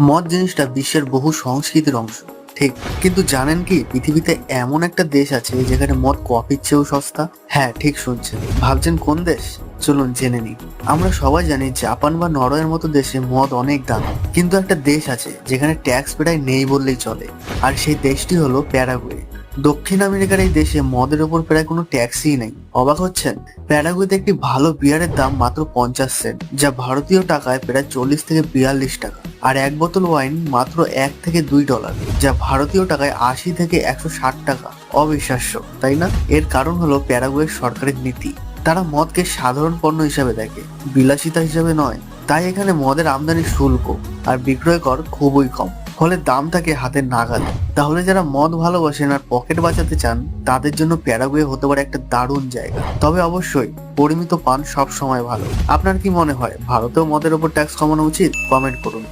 মদ জিনিসটা বিশ্বের বহু সংস্কৃতির অংশ। ঠিক, কিন্তু জানেন কি, পৃথিবীতে এমন একটা দেশ আছে যেখানে মদ কফির চেয়েও সস্তা? হ্যাঁ ঠিক শুনছেন। ভাবছেন কোন দেশ? চলুন জেনে নিই। আমরা সবাই জানি জাপান বা নরওয়ের মতো দেশে মদ অনেক দাম। কিন্তু একটা দেশ আছে যেখানে ট্যাক্স প্রায় নেই বললেই চলে। আর সেই দেশটি হলো প্যারাগুয়ে। দক্ষিণ আমেরিকার এই দেশে মদের ওপর প্রায় কোনো ট্যাক্সই নেই। অবাক হচ্ছেন? প্যারাগুয়েতে একটি ভালো বিয়ারের দাম মাত্র পঞ্চাশ সেন্ট, যা ভারতীয় টাকায় প্রায় চল্লিশ থেকে বিয়াল্লিশ টাকা। আর এক বোতল ওয়াইন মাত্র এক থেকে দুই ডলার, যা ভারতীয় টাকায় আশি থেকে একশো ষাট টাকা। অবিশ্বাস্য, তাই না? এর কারণ হলো প্যারাগুয়ের সরকারের নীতি। তারা মদকে সাধারণ পণ্য হিসাবে দেখে, বিলাসিতা হিসাবে নয়। তাই এখানে মদের আমদানি শুল্ক আর বিক্রয় কর খুবই কম। ফলে দাম থাকে হাতের নাগালে। তাহলে যারা মদ ভালোবাসেন আর পকেট বাঁচাতে চান, তাদের জন্য প্যারাগুয়ে হতে পারে একটা দারুণ জায়গা। তবে অবশ্যই, পরিমিত পান সব সময় ভালো। আপনার কি মনে হয়, ভারতেও মদের ওপর ট্যাক্স কমানো উচিত? কমেন্ট করুন।